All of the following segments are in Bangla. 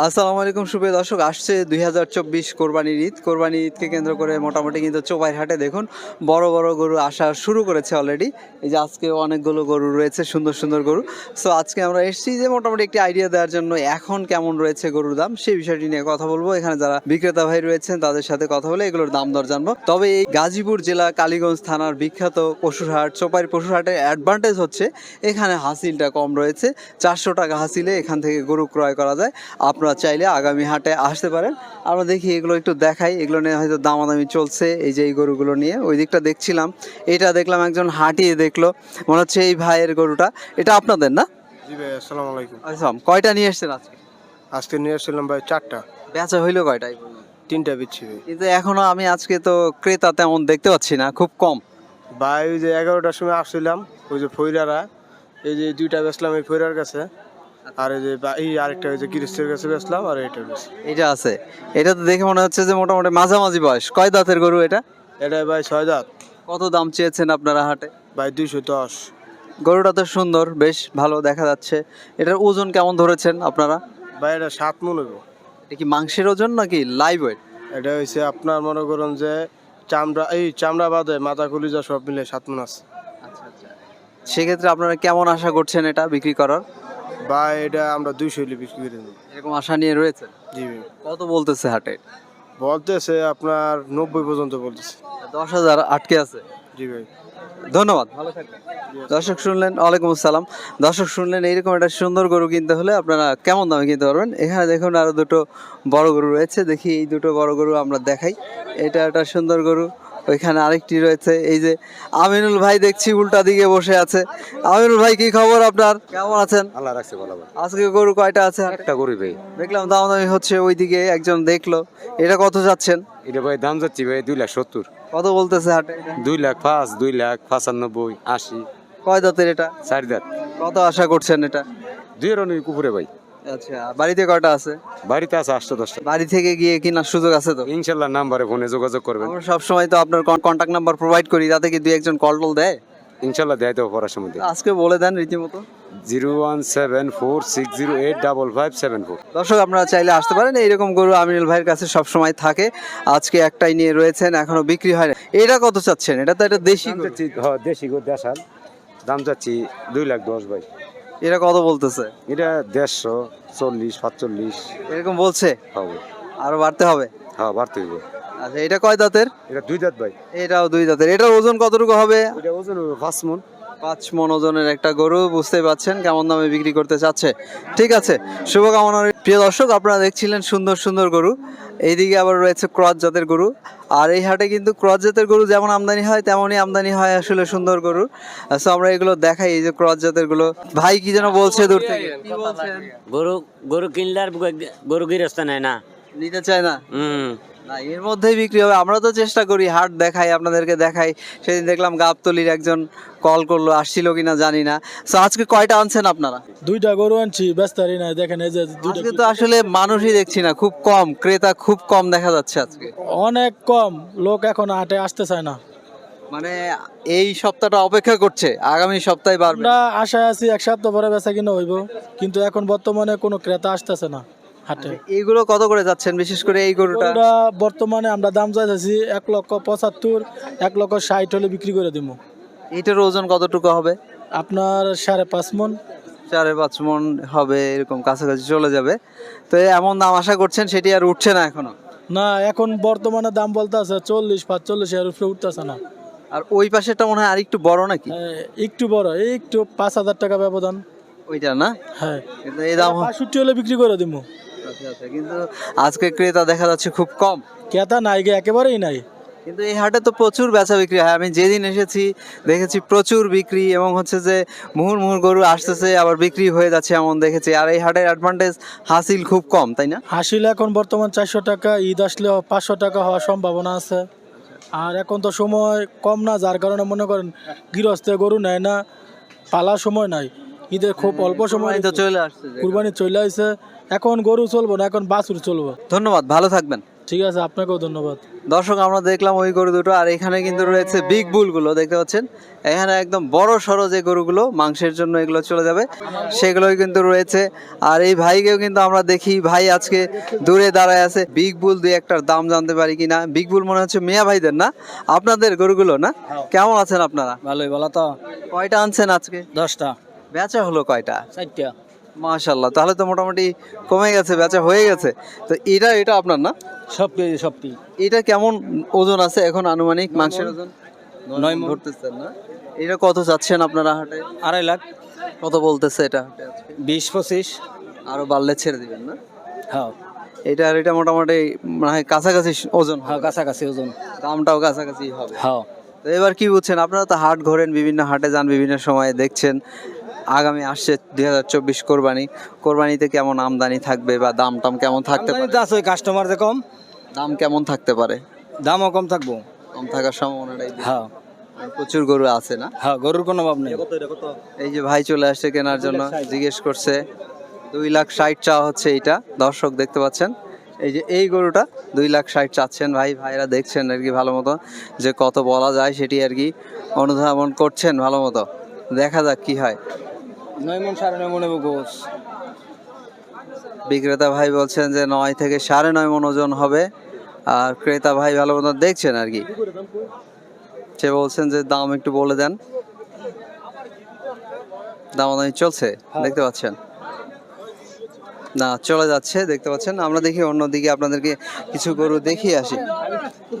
আসসালামু আলাইকুম, সুপ্রিয় দর্শক। আসছে দুই হাজার চব্বিশ কোরবানির ঈদ। কোরবানি ঈদকে কেন্দ্র করে মোটামুটি কিন্তু চোপাইর হাটে দেখুন, বড় বড় গরু আসা শুরু করেছে অলরেডি এই যে আজকে অনেকগুলো গরু রয়েছে, সুন্দর সুন্দর গরু। সো আজকে আমরা এসেছি যে মোটামুটি একটি আইডিয়া দেওয়ার জন্য এখন কেমন রয়েছে গরুর দাম, সেই বিষয়টি নিয়ে কথা বলব। এখানে যারা বিক্রেতা ভাই রয়েছেন, তাদের সাথে কথা বলে এগুলোর দাম দর জানব। তবে এই গাজীপুর জেলা কালীগঞ্জ থানার বিখ্যাত পশুর হাট চোপাইর পশুর অ্যাডভান্টেজ হচ্ছে এখানে হাসিলটা কম রয়েছে। চারশো টাকা হাসিলে এখান থেকে গরু ক্রয় করা যায়। আপনারা চাইলে আগামী হাটে আসতে পারেন। আমরা দেখি এগুলো একটু দেখাই। এগুলো নিয়ে হয়তো দামাদামি চলছে। এই যে এই গরুগুলো নিয়ে ওই দিকটা দেখছিলাম। এটা দেখলাম একজন হাঁটিয়ে দেখল। মনে হচ্ছে এই ভাইয়ের গরুটা। এটা আপনাদের না? জি ভাই আসসালামু আলাইকুম। কয়টা নিয়ে এসছেন আজকে? আজকে নিয়ে আসছিলাম ভাই চারটা। বেচা হইল কয়টাই তিনটা বিচ্ছি কিন্তু এখনও আমি আজকে তো ক্রেতা তেমন দেখতে পাচ্ছি না খুব কম। ভাই ওই যে এগারোটার সময় আসছিলাম ওই যে ফৈরারা এই যে দুইটা বেচলাম এই ফৈরার কাছে। আর এই যে এই আরেকটা ওই যে গিরিস্টের কাছে বেচলাম আর এটা এটা আছে। এটা তো দেখে মনে হচ্ছে যে মোটামুটি মাঝামাঝি বয়স। কয় দাঁতের গরু এটা? এটা ভাই ছয় দাঁত। কত দাম চেয়েছেন আপনারা হাটে? ভাই দুইশো দশ। গরুটা তো সুন্দর বেশ ভালো দেখা যাচ্ছে। এটার ওজন কেমন ধরেছেন আপনারা? ভাই এটা সাত মন হইব। এটা কি মাংসের ওজন নাকি লাইভ ওয়েট এটা হয়েছে আপনার মনে করুন যে চামড়া এই চামড়া বাদে মাথা কলিজা সব মিলে সাত মন আছে। আচ্ছা আচ্ছা। সেক্ষেত্রে আপনারা কেমন আশা করছেন এটা বিক্রি করার? ভাই এটা আমরা দুইশো হইলে বিক্রি করে দেবো। এরকম আশা নিয়ে রয়েছে? জি। ভাই কত বলতেছে হাটে? বলতেছে আপনার নব্বই পর্যন্ত বলতেছে। দশ হাজার আটকে আছে। জি ভাই। ধন্যবাদ ভালো থাকবেন। দর্শক শুনলেন ওয়ালাইকুম আসসালাম। দর্শক শুনলেন এইরকম একটা সুন্দর গরু কিনতে হলে আপনারা কেমন দামে কিনতে পারবেন? এখানে দেখুন আরও দুটো বড় গরু রয়েছে। দেখি এই দুটো বড় গরু আমরা দেখাই। এটা একটা সুন্দর গরু। ওইখানে আরেকটি রয়েছে এই যে আমিনুল ভাই দেখছি উল্টা দিকে বসে আছে। আমিনুল ভাই কি খবর আপনার? কেমন আছেন? আল্লাহ রাখছে ভালো আজকে গরু কয়টা আছে? একটা গরু ভাই। দেখলাম দাম দামি হচ্ছে ওইদিকে একজন দেখল। এটা কত যাচ্ছেন? এটা ভাই দাম যাচ্ছি ভাই দুই লাখ সত্তর। কত বলতেছে হাটে দুই লাখ পাঁচ দুই লাখ পঁচানব্বই আশি। কয় দাঁতের এটা? চার দাঁত। কত আশা করছেন এটা? দুই রনের কুকুরে ভাই। আচ্ছা বাড়িতে কয়টা আছে? বাড়িতে আছে আটশো দশটা। বাড়ি থেকে গিয়ে কেনার সুযোগ আছে তো? ইনশাল্লাহ নাম্বারে ফোনে যোগাযোগ করবেন। আমরা সবসময় তো আপনার কন্ট্যাক্ট নাম্বার প্রোভাইড করি তাতে কি দুই একজন কল টল দেয়? ইনশাল্লাহ দেয় দেবো পড়ার সময়। আজকে বলে দেন রীতিমতো। Zero one seven four six zero eight double five seven four. দর্শক আপনারা চাইলে আসতে পারেন এইরকম গরু আমিনুল ভাইয়ের কাছে সব সময় থাকে। আজকে একটাই নিয়ে রয়েছেন এখনও বিক্রি হয় না। এটা কত চাচ্ছেন? এটা তো একটা দেশি গরু। দেশি গো দেশাল। দাম যাচ্ছি দুই লাখ দশ ভাই। এটা কত বলতেছে? এটা দেড়শো চল্লিশ সাতচল্লিশ। এরকম বলছে? হবে। আরও বাড়তে হবে? হ্যাঁ বাড়তে হবে। আচ্ছা এটা কয় দাঁতের? এটা দুই দাঁত ভাই। এটাও দুই দাঁতের। এটার ওজন কতটুকু হবে? এটা ওজন হবে পাঁচ মন। পাঁচ মন ওজনের একটা গরু বুঝতেই পারছেন কেমন দামে বিক্রি করতে চাচ্ছে। ঠিক আছে শুভকামনা। প্রিয় দর্শক আপনারা দেখছিলেন সুন্দর সুন্দর গরু। এইদিকে আবার রয়েছে ক্রস জাতের গরু। আর এই হাটে কিন্তু ক্রস জাতের গরু যেমন আমদানি হয় তেমনই আমদানি হয় আসলে সুন্দর গরু। সো আমরা এগুলো দেখাই এই যে ক্রস জাতেরগুলো। ভাই কি যেন বলছে দূর থেকে? বলছেন? গরু গরু কিনলে আর গরু গৃহস্থ নেয় না। নিতে চায় না? হুম। না এর মধ্যেই বিক্রি হবে। আমরা তো চেষ্টা করি হাট দেখাই আপনাদেরকে দেখাই। সেদিন দেখলাম গাবতলির একজন কল করল আসছিল কিনা জানি না। সো আজকে কয়টা আনছেন আপনারা? দুইটা গরু আনছি ব্যস্তারি নাই দেখেন এই যে দুইটা আজকে তো আসলে মানুষই দেখছি না খুব কম ক্রেতা খুব কম দেখা যাচ্ছে আজকে। অনেক কম লোক এখন হাটে আসতে চায় না। মানে এই সপ্তাহটা অপেক্ষা করছে আগামী সপ্তাহে বাড়বে। আমরা আশায় আছি এক সপ্তাহ পরে বেচা কিনা হইব কিন্তু এখন বর্তমানে কোনো ক্রেতা আসতেছে না। হাটে। এইগুলো কত করে যাচ্ছেন? বিশেষ করে এই গরুটা? বর্তমানে আমরা দাম চাইতেছি এক লক্ষ পঁচাত্তর এক লক্ষ ষাট হলে বিক্রি করে দিব। এটার ওজন কতটুকু হবে? আপনার সাড়ে পাঁচ মন। চারে পাঁচ মন হবে এরকম কাছাকাছি চলে যাবে। তো এমন দাম আশা করছেন সেটি আর উঠছে না এখনও? না এখন বর্তমানে দাম বলতে আছে চল্লিশ পাঁচচল্লিশ এর উপরে উঠতেছে না। আর ওই পাশেরটা মনে হয় আরেকটু বড় নাকি? একটু বড় এই একটু পাঁচ হাজার টাকা ব্যবধান। ওইটা না? হ্যাঁ। এই দাম বাষট্টি হলে বিক্রি করে দিব। আচ্ছা আচ্ছা কিন্তু আজকে ক্রেতা দেখা যাচ্ছে খুব কম। ক্রেতা নাই গে একেবারেই নাই। কিন্তু এই হাটে তো প্রচুর বেচা বিক্রি হয়। আমি যেদিন এসেছি দেখেছি প্রচুর বিক্রি এবং হচ্ছে যে মুহুর মুহুর গরু আসতেছে আবার বিক্রি হয়ে যাচ্ছে এমন দেখেছি। আর এই হাটের অ্যাডভান্টেজ হাসিল খুব কম তাই না? হাসিল এখন বর্তমান চারশো টাকা ঈদ আসলে পাঁচশো টাকা হওয়ার সম্ভাবনা আছে। আর এখন তো সময় কম না যার কারণে মনে করেন গৃহস্থে গরু নেয় না পালার সময় নাই। ঈদের খুব অল্প সময় চলে আসছে। কুরবানি চলে আসছে এখন গরু চলবো না এখন বাছুর চলবো। ধন্যবাদ ভালো থাকবেন। ঠিক আছে আপনাকেও ধন্যবাদ। দর্শক আমরা দেখলাম ওই গরু দুটো আর এখানে কিন্তু রয়েছে বিগ বুলগুলো দেখতে পাচ্ছেন? এখানে একদম বড় সড়ো যে গরুগুলো মাংসের জন্য এগুলো চলে যাবে সেগুলোই কিন্তু রয়েছে। আর এই ভাইকেও কিন্তু আমরা দেখি ভাই আজকে দূরে দাঁড়ায় আছে। বিগ বুল দুই একটার দাম জানতে পারি কিনা? বিগ বুল মনে হচ্ছে মিয়া ভাইদের না? আপনাদের গরুগুলো না? কেমন আছেন আপনারা? ভালোই ভালো তো। কয়টা আনছেন আজকে? দশটা। বেচা হলো কয়টা? চারটা। মাশাল্লাহ তাহলে তো মোটামুটি কমে গেছে বেচা হয়ে গেছে। তো এটা এটা আপনার না? সব কেজি সব কেজি এটা কেমন ওজন আছে এখন আনুমানিক? মাংসের ওজন? নয়। ধরতেছেন না? এটা কত চাচ্ছেন আপনারা হাটে? আড়াই লাখ। কত বলতেছে এটা বিশ পঁচিশ। আরও বাড়লে ছেড়ে দিবেন না? হ্যাঁ। এটা আর এটা মোটামুটি মানে কাছাকাছি ওজন হ্যাঁ কাছাকাছি ওজন। দামটাও কাছাকাছি হবে। হ্যাঁ। তো এবার কি বুঝছেন আপনারা তো হাট ঘোরেন বিভিন্ন হাটে যান বিভিন্ন সময়ে দেখছেন। আগামী আসছে দুই হাজার চব্বিশ কোরবানি। কোরবানিতে কেমন আমদানি থাকবে বা দাম টাম কেমন থাকতে পারে? আছে ওই কাস্টমার যে কম। দাম কেমন থাকতে পারে? দামও কম থাকব। কম থাকার সম্ভাবনাটাই। হ্যাঁ। প্রচুর গরু আছে না? হ্যাঁ গরুর কোনো অভাব নেই। এই যে ভাই চলে আসছে কেনার জন্য জিজ্ঞেস করছে দুই লাখ ষাট চাওয়া হচ্ছে এইটা। দর্শক দেখতে পাচ্ছেন এই যে এই গরুটা দুই লাখ ষাট চাচ্ছেন। ভাই ভাইরা দেখছেন আর কি ভালো মতো যে কত বলা যায় সেটি আর কি অনুধাবন করছেন ভালো মতো। দেখা যাক কি হয়। সাড়ে নয় বিক্রেতা ভাই বলছেন যে নয় থেকে সাড়ে নয় মন ওজন হবে। আর ক্রেতা ভাই ভালো মতো দেখছেন আর কি। সে বলছেন যে দাম একটু বলে দেন। দামাদামি চলছে, দেখতে পাচ্ছেন। না, চলে যাচ্ছে, দেখতে পাচ্ছেন। আমরা দেখি অন্যদিকে আপনাদেরকে কিছু গরু দেখিয়ে আসি।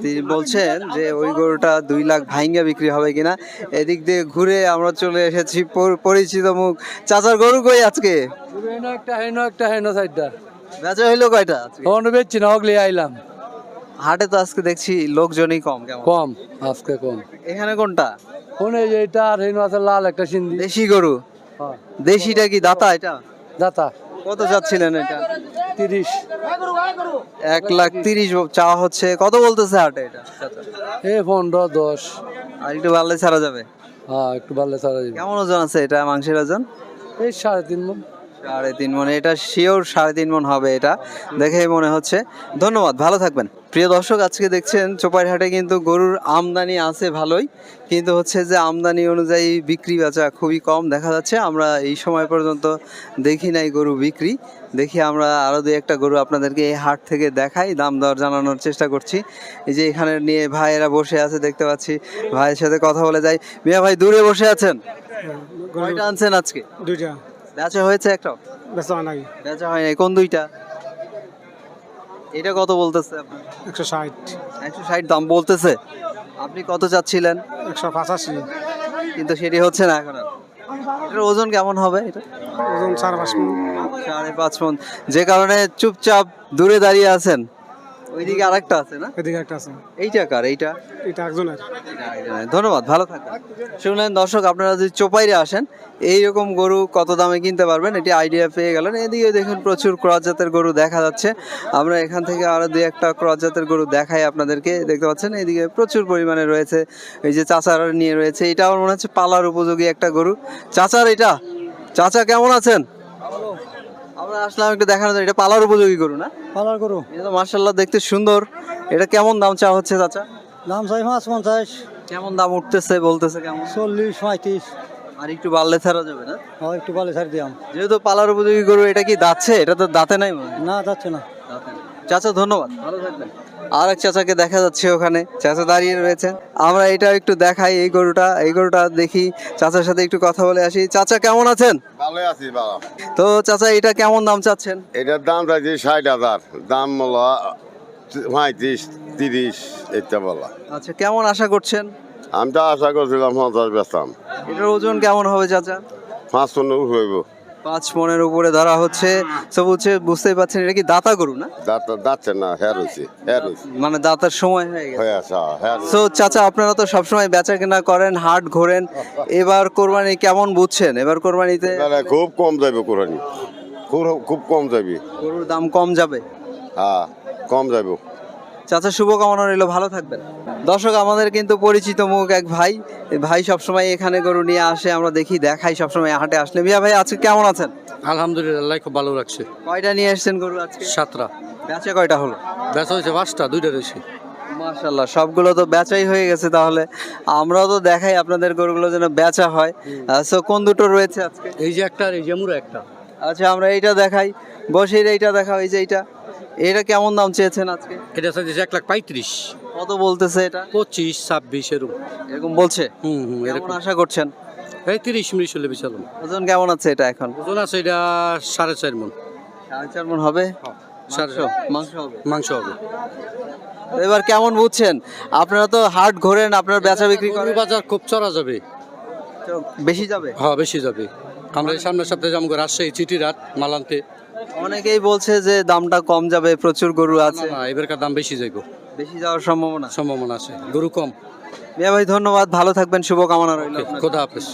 তিনি বলছেন যে ওই গরুটা দুই লাখ ভাইঙ্গা বিক্রি হবে কিনা? এদিক দিয়ে ঘুরে আমরা চলে এসেছি পরিচিত মুখ। চাচার গরু কই আজকে? একটা হেন একটা হেন সাইডটা বেচা হইল কয়টা? অন্য বেচছি না হগলে আইলাম হাটে তো আজকে দেখছি লোকজনই কম কেমন? কম আজকে কম। এখানে কোনটা? কোন এই যে এটা আর হেন আছে লাল একটা সিন্ধি। দেশি গরু? হ্যাঁ। দেশিটা কি দাতা এটা? দাতা। কত চাচ্ছিলেন এটা? তিরিশ। এক লাখ তিরিশ চাওয়া হচ্ছে কত বলতেছে হাটে এটা? এ পনেরো দশ। আর একটু বাড়লে ছাড়া যাবে? হ্যাঁ একটু ভালো ছাড়া যাবে। কেমন ওজন আছে এটা মাংসের ওজন? এই সাড়ে তিন মন সাড়ে তিন মন এটা শিওর সাড়ে তিন মন হবে এটা। দেখেই মনে হচ্ছে। ধন্যবাদ ভালো থাকবেন। প্রিয় দর্শক আজকে দেখছেন চোপাইরহাটে কিন্তু গরুর আমদানি আছে ভালোই কিন্তু হচ্ছে যে আমদানি অনুযায়ী বিক্রি বেচা খুবই কম দেখা যাচ্ছে। আমরা এই সময় পর্যন্ত দেখি নাই গরু বিক্রি। দেখি আমরা আরও দু একটা গরু আপনাদেরকে এই হাট থেকে দেখাই দাম দর জানানোর চেষ্টা করছি। এই যে এখানে নিয়ে ভাইয়েরা বসে আছে দেখতে পাচ্ছি। ভাইয়ের সাথে কথা বলে যাই। মিয়া ভাই দূরে বসে আছেন? কয়টা আনছেন আজকে? দুইটা। বেচা হয়েছে একটা? বেচা হয় নাকি বেচা হয় নাই কোন দুইটা? এটা কত বলতেছে আপনার? একশো ষাট। একশো ষাট দাম বলতেছে। আপনি কত চাচ্ছিলেন? একশো পঁচাশি। কিন্তু সেটি হচ্ছে না এখন। এটার ওজন কেমন হবে এটা? ওজন চার পাঁচ মণ। সাড়ে পাঁচ মন। যে কারণে চুপচাপ দূরে দাঁড়িয়ে আছেন। ওইদিকে আরেকটা আছে না? এদিকে একটা আছে। এইটা কার? এইটা? এটা একজনের। ধন্যবাদ ভালো থাকবেন। শুনলেন দর্শক আপনারা যদি চোপাইরে আসেন এইরকম গরু কত দামে কিনতে পারবেন এটি আইডিয়া পেয়ে গেলেন। এদিকে দেখুন প্রচুর ক্রস জাতের গরু দেখা যাচ্ছে। আমরা এখান থেকে আরও দুই একটা ক্রস জাতের গরু দেখাই আপনাদেরকে দেখতে পাচ্ছেন? এদিকে প্রচুর পরিমাণে রয়েছে এই যে চাচার নিয়ে রয়েছে। এটা আমার মনে হচ্ছে পালার উপযোগী একটা গরু। চাচার এটা? চাচা কেমন আছেন? আমরা আসলাম একটু এটা পালার উপযোগী গরু না? পালার এটা মার্শাল্লাহ দেখতে সুন্দর। এটা কেমন দাম চা হচ্ছে চাচা? দাম চাই পাঁচ পঞ্চাশ। কেমন দাম উঠতেছে বলতেছে কেমন? চল্লিশ পঁয়ত্রিশ। আর একটু বাড়লে ছাড়া যাবে না? হয় একটু ছাড় দিলাম যেহেতু পালার উপযোগী গরু এটা কি দাঁতছে? এটা তো দাঁতে নাই না যাচ্ছে না। চাচা ধন্যবাদ। ভালো থাকবেন। আর এক চাচাকে দেখা যাচ্ছে ওখানে। চাচা দাঁড়িয়ে রয়েছে। আমরা এটা একটু দেখাই এই গরুটা। এই গরুটা দেখি চাচার সাথে একটু কথা বলে আসি। চাচা কেমন আছেন? আছি বাবা। তো চাচা এটা কেমন দাম চাচ্ছেন? এটার দাম চাইছি ষাট হাজার। দাম হলো পঁয়ত্রিশ তিরিশ এটা বলা। আচ্ছা কেমন আশা করছেন? আমি তো আশা করছিলাম পঞ্চাশ বেচতাম। এটার ওজন কেমন হবে চাচা? পাঁচ পনেরো হইব। পাঁচ মনের উপরে ধরা হচ্ছে। সব হচ্ছে বুঝতেই পারছেন এটা কি দাতা গরু না? দাঁত যাচ্ছে না হ্যাঁ রয়েছে হ্যাঁ রয়েছে। মানে দাতার সময় হয়ে গেছে। হয়ে হ্যাঁ তো চাচা আপনারা তো সবসময় বেচা কেনা করেন হাট ঘোরেন। এবার কোরবানি কেমন বুঝছেন? এবার কোরবানিতে খুব কম যাবে কোরআনি খুব খুব কম যাবে। গরুর দাম কম যাবে। হ্যাঁ কম যাবে। চাচা শুভকামনা রইল ভালো থাকবেন। দর্শক আমাদের কিন্তু পরিচিত মুখ এক ভাই। ভাই সবসময় এখানে গরু নিয়ে আসে আমরা দেখি দেখাই সবসময় হাটে আসলে। মিয়া ভাই আজকে কেমন আছেন? আলহামদুলিল্লাহ খুব ভালো লাগছে। কয়টা নিয়ে এসেছেন গরু আজকে? সাতটা। বেচা কয়টা হলো? বেচা হয়েছে পাঁচটা দুইটা রয়েছে। মাশাল্লাহ সবগুলো তো বেচাই হয়ে গেছে তাহলে। আমরাও তো দেখাই আপনাদের গরুগুলো যেন বেচা হয়। সো কোন দুটো রয়েছে আজকে? এই যে একটা আর এই যে মুরা একটা। আচ্ছা আমরা এইটা দেখাই। বসির এইটা দেখাও এই যে এইটা। এটা কেমন দাম চেয়েছেন আজকে? এটা চাইছে এক লাখ পঁয়ত্রিশ। কত বলতেছে এটা? পঁচিশ ছাব্বিশ এরকম। এরকম বলছে? হুম হুম এরকম। আশা করছেন? এই তিরিশ মিনিট হলে বিশালাম ওজন কেমন আছে এটা এখন? ওজন আছে এটা সাড়ে চার মন। সাড়ে চার মন হবে? সাড়ে মাংস হবে? মাংস হবে। এবার কেমন বুঝছেন? আপনারা তো হাট ঘোরেন আপনার বেচা বিক্রি করেন। বাজার খুব চড়া যাবে। বেশি যাবে? হ্যাঁ বেশি যাবে। আমরা সামনের সপ্তাহে যাব রাজশাহী চিটিরাট মালান্তে। অনেকেই বলছে যে দামটা কম যাবে প্রচুর গরু আছে। না এবারকার দাম বেশি যাইব। বেশি যাওয়ার সম্ভাবনা? সম্ভাবনা আছে। গরু কম। মিয়া ভাই ধন্যবাদ। ভালো থাকবেন শুভকামনা রইল। খোদা হাফেজ।